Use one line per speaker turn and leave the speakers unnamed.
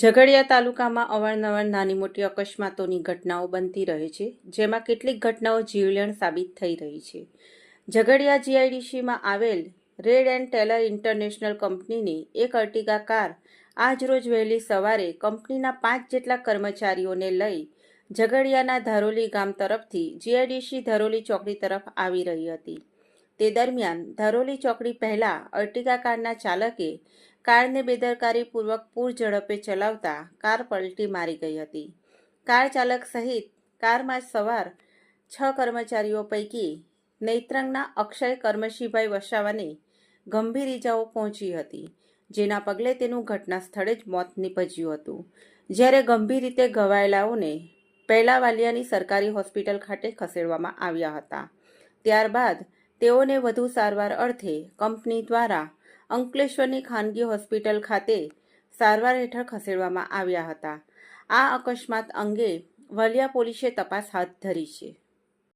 ઝઘડિયા તાલુકામાં અવારનવાર નાની મોટી અકસ્માતોની ઘટનાઓ બનતી રહે છે, જેમાં કેટલીક ઘટનાઓ જીવલેણ સાબિત થઈ રહી છે. ઝઘડિયા જીઆઈડીસીમાં આવેલ રેડ એન્ડ ટેલર ઇન્ટરનેશનલ કંપનીની એક અર્ટિગા કાર આજરોજ વહેલી સવારે કંપનીના પાંચ જેટલા કર્મચારીઓને લઈ ઝઘડિયાના ધારોલી ગામ તરફથી જીઆઈડીસી ધારોલી ચોકડી તરફ આવી રહી હતી. તે દરમિયાન ધરોલી ચોકડી પહેલા અર્ટિગા કારના ચાલકે કારને બેદરકારીપૂર્વક પૂર ઝડપે ચલાવતા કાર પલટી મારી ગઈ હતી. કાર ચાલક સહિત કારમાં સવાર છ કર્મચારીઓ પૈકી નેત્રંગના અક્ષય કર્મશીભાઈ વસાવાને ગંભીર ઇજાઓ પહોંચી હતી, જેના પગલે તેનું ઘટના સ્થળે જ મોત નીપજ્યું હતું. જ્યારે ગંભીર રીતે ઘવાયેલાઓને પહેલા વાલિયાની સરકારી હોસ્પિટલ ખાતે ખસેડવામાં આવ્યા હતા. ત્યારબાદ તેઓને વધુ સારવાર અર્થે કંપની દ્વારા અંકલેશ્વરની ખાનગી હોસ્પિટલ ખાતે સારવાર હેઠળ ખસેડવામાં આવ્યા હતા. આ અકસ્માત અંગે વલિયા પોલીસે તપાસ હાથ ધરી છે.